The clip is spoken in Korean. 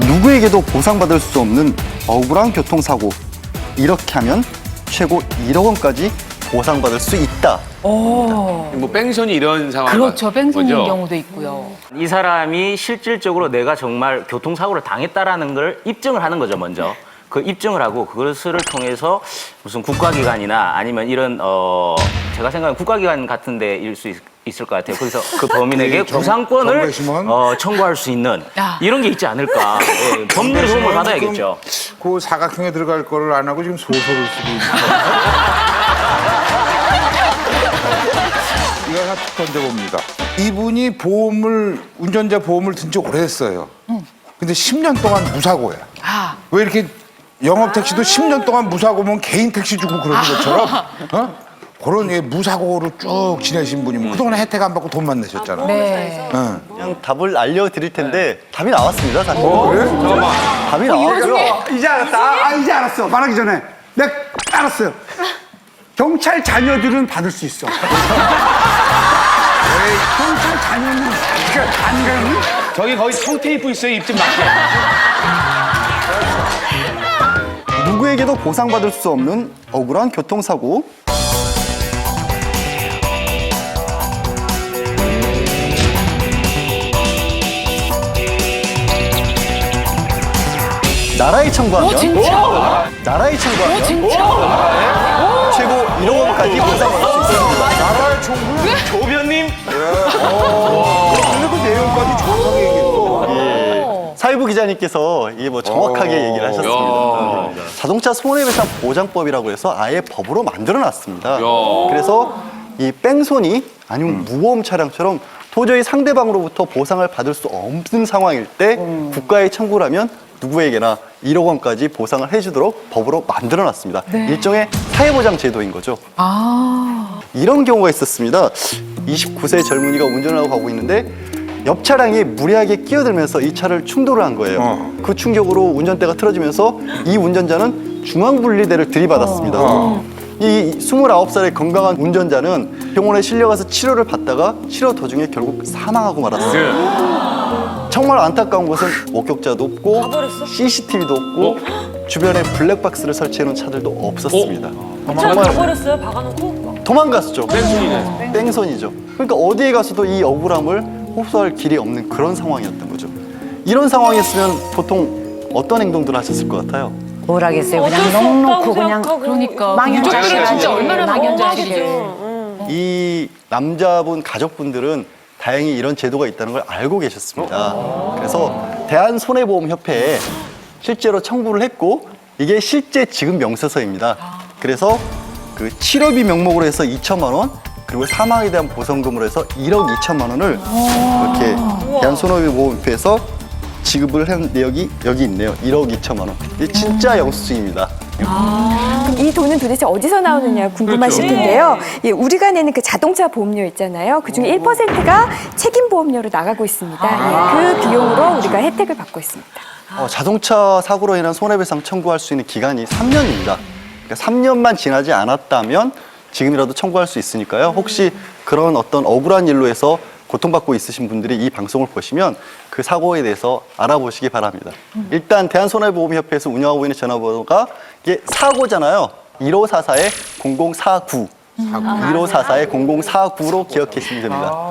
누구에게도 보상받을 수 없는 억울한 교통사고. 이렇게 하면 최고 1억 원까지 보상받을 수 있다. 뭐 뺑소니 이런 상황 그렇죠. 뺑소니 거죠? 경우도 있고요. 이 사람이 실질적으로 내가 정말 교통사고를 당했다라는 걸 입증을 하는 거죠, 먼저. 그 입증을 하고 그것을 통해서 무슨 국가기관이나 아니면 이런 어 제가 생각하는 국가기관 같은 데일 수 있, 을 것 같아요. 거기서 그 범인에게 정- 구상권을 정부에서만? 어, 청구할 수 있는 야. 이런 게 있지 않을까. 예, 법률 도움을 받아야겠죠. 그 사각형에 들어갈 거를 안 하고 지금 소설을 쓰고 있는 이거 하나 툭 던져봅니다. 이분이 보험을 운전자 보험을 든 지 오래됐어요. 근데 10년 동안 무사고야. 아, 왜 이렇게 영업 택시도 10년 동안 무사고면 개인 택시 주고 그러는 것처럼 어? 그런 예, 무사고로 쭉 지내신 분이면 그동안에 혜택 안 받고 돈만 내셨잖아. 네. 응. 그냥 답을 알려드릴 텐데 답이 나왔습니다, 사실. 그래? 답이 나왔고요. 이제 알았다. 아, 이제 알았어. 말하기 전에. 내가 알았어요. 경찰 자녀들은 받을 수 있어. 경찰 자녀는 그러니까 안 가는 저기 거기 청테이프 있어요 입좀 막게. 누구에게도 보상받을 수 없는 억울한 교통사고. 나라에 청구하면 오, 진짜? 나라에 청구하면 오, 진짜? 최고 1억 원까지 보상받을 수 있습니다. 나라의 총무 조변님 그리고 그 내용까지 정확하게 얘기했어. 사회부 기자님께서 이게 뭐 정확하게 얘기를 하셨습니다. 자동차 손해배상 보장법이라고 해서 아예 법으로 만들어 놨습니다. 그래서 이 뺑소니 아니면 무보험 차량처럼 도저히 상대방으로부터 보상을 받을 수 없는 상황일 때 국가에 청구를 하면 누구에게나 1억 원까지 보상을 해주도록 법으로 만들어 놨습니다. 일종의 사회보장 제도인 거죠. 아, 이런 경우가 있었습니다. 29세 젊은이가 운전을 하고 가고 있는데 옆 차량이 무리하게 끼어들면서 이 차를 충돌을 한 거예요. 어. 그 충격으로 운전대가 틀어지면서 이 운전자는 중앙분리대를 들이받았습니다. 이 29살의 건강한 운전자는 병원에 실려가서 치료를 받다가 치료 도중에 결국 사망하고 말았어요. 정말 안타까운 것은 목격자도 없고 CCTV도 없고 주변에 블랙박스를 설치해 놓은 차들도 없었습니다. 정말 가버렸어요? 박아놓고? 도망갔죠. 뺑소니네. 땡선이죠. 그러니까 어디에 가서도 이 억울함을 호소할 길이 없는 그런 상황이었던 거죠. 이런 상황이었으면 보통 어떤 행동들을 하셨을 것 같아요? 뭘 하겠어요. 어쩔 그냥 수넉 놓고 그냥. 그러니까. 망연자실 가족들이 진짜. 얼마나 망연자실. 너무하겠어요. 이 남자분 가족분들은 다행히 이런 제도가 있다는 걸 알고 계셨습니다. 그래서 대한 손해보험협회에 실제로 청구를 했고 이게 실제 지급 명세서입니다. 그래서 그 치료비 명목으로 해서 2천만 원 그리고 사망에 대한 보상금으로 해서 1억 2천만 원을 이렇게 대한 손해보험협회에서 지급을 한 내역이 여기 있네요. 1억 2천만 원. 이게 진짜 영수증입니다. 그럼 이 돈은 도대체 어디서 나오느냐 궁금하실 그렇죠. 텐데요. 예, 우리가 내는 그 자동차 보험료 있잖아요. 그 중에 1%가 책임 보험료로 나가고 있습니다. 예, 그 비용으로 우리가 혜택을 받고 있습니다. 어, 자동차 사고로 인한 손해배상 청구할 수 있는 기간이 3년입니다. 그러니까 3년만 지나지 않았다면 지금이라도 청구할 수 있으니까요. 혹시 그런 어떤 억울한 일로 해서 고통받고 있으신 분들이 이 방송을 보시면 그 사고에 대해서 알아보시기 바랍니다. 일단 대한손해보험협회에서 운영하고 있는 전화번호가 이게 사고잖아요. 1544-0049. 1544-0049로 기억하시면 됩니다.